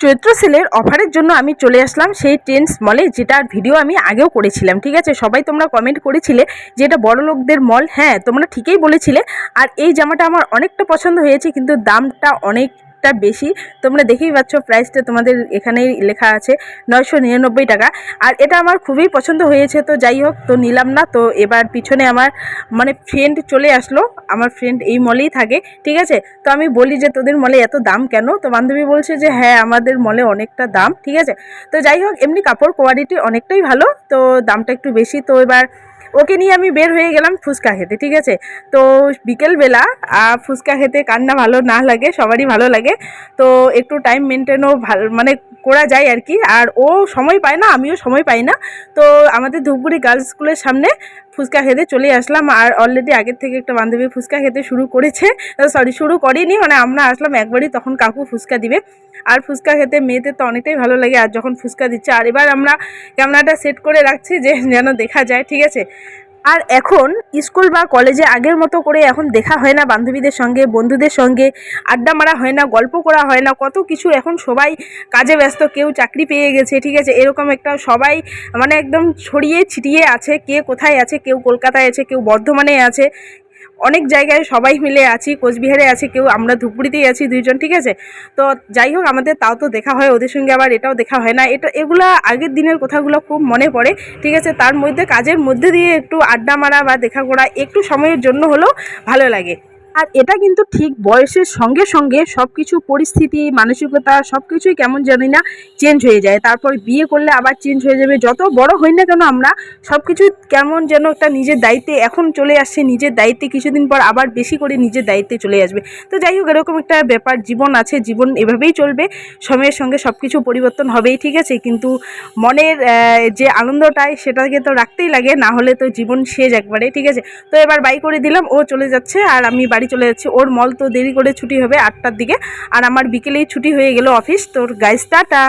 চৈত্র সেলের অফারের জন্য আমি চলে আসলাম সেই ট্রেন্ডস মলে, যেটার ভিডিও আমি আগেও করেছিলাম, ঠিক আছে? সবাই তোমরা কমেন্ট করেছিলে যে এটা বড় লোকদের মল। হ্যাঁ তোমরা ঠিকই বলেছিলে। আর এই জামাটা আমার অনেকটা পছন্দ হয়েছে, কিন্তু দামটা অনেকটা বেশি। তোমরা দেখেই পাচ্ছ প্রাইসটা তোমাদের এখানেই লেখা আছে নয়শো নিরানব্বই টাকা। আর এটা আমার খুবই পছন্দ হয়েছে, তো যাই হোক, তো নিলাম না, তো এবার পিছনে আমার মানে ফ্রেন্ড চলে আসলো, আমার ফ্রেন্ড এই মলেই থাকে, ঠিক আছে? তো আমি বলি যে, তোদের মলে এত দাম কেন? তো বান্ধবী বলছে যে হ্যাঁ আমাদের মলে অনেকটা দাম, ঠিক আছে? তো যাই হোক, এমনি কাপড় কোয়ালিটি অনেকটাই ভালো, তো দামটা একটু বেশি, তো এবার ওকে নিয়ে আমি বের হয়ে গেলাম ফুচকা খেতে, ঠিক আছে? তো বিকেলবেলা ফুচকা খেতে কান্না ভালো না লাগে, সবারই ভালো লাগে। তো একটু টাইম মেনটেনও ভালো মানে করা যায় আর কি। আর ও সময় পায় না, আমিও সময় পাই না। তো আমাদের ধূপগুড়ি গার্লস স্কুলের সামনে ফুচকা খেতে চলে আসলাম আর অলরেডি আগের থেকে একটা বান্ধবী ফুচকা খেতে শুরু করেছে। সরি শুরু করেনি মানে আমরা আসলাম একবারই, তখন কাকু ফুচকা দিবে। আর ফুচকা খেতে মেয়েদের তো অনেকটাই ভালো লাগে, আর যখন ফুচকা দিচ্ছে, আর এবার আমরা ক্যামেরাটা সেট করে রাখছি যে যেন দেখা যায়, ঠিক আছে? আর এখন স্কুল বা কলেজে আগের মতো করে এখন দেখা হয় না বান্ধবীদের সঙ্গে, বন্ধুদের সঙ্গে, আড্ডা মারা হয় না, গল্প করা হয় না, কত কিছু এখন সবাই কাজে ব্যস্ত, কেউ চাকরি পেয়ে গেছে, ঠিক আছে? এরকম একটা সবাই মানে একদম ছড়িয়ে ছিটিয়ে আছে, কে কোথায় আছে, কেউ কলকাতায় আছে, কেউ বর্ধমানে আছে অনেক জায়গায় সবাই মিলে আছি, কোচবিহারে আছি, কেউ আমরা ধুপগুড়িতেই আছি দুইজন, ঠিক আছে? তো যাই হোক, আমাদের তাও তো দেখা হয়, ওদের সঙ্গে আবার এটাও দেখা হয় না। এটা, এগুলো আগের দিনের কথাগুলো খুব মনে পড়ে, ঠিক আছে? তার মধ্যে, কাজের মধ্যে দিয়ে একটু আড্ডা মারা বা দেখা করা, একটু সময়ের জন্য হলেও ভালো লাগে। আর এটা কিন্তু ঠিক বয়সের সঙ্গে সঙ্গে সব কিছু পরিস্থিতি, মানসিকতা সব কিছুই কেমন জানি না চেঞ্জ হয়ে যায়। তারপর বিয়ে করলে আবার চেঞ্জ হয়ে যাবে। যত বড় হই না কেন আমরা সব কিছু কেমন যেন একটা নিজের দায়িত্বে এখন চলে আসছে, নিজের দায়িত্বে কিছুদিন পর আবার বেশি করে নিজের দায়িত্বে চলে আসবে। তো যাই হোক, এরকম একটা ব্যাপার, জীবন আছে, জীবন এভাবেই চলবে। সময়ের সঙ্গে সব কিছু পরিবর্তন হবেই, ঠিক আছে? কিন্তু মনের যে আনন্দটাই সেটাকে তো রাখতেই লাগে, না হলে তো জীবন শেষ একবারে, ঠিক আছে? তো এবার বাই করে দিলাম, ও চলে যাচ্ছে আর আমি বাড়ি চলে যাচ্ছি। ওর মল তো দেরি করে ছুটি হবে আটটার দিকে। আর আমার বিকেলেই ছুটি হয়ে গেল অফিস। তোর গাইস টাটা।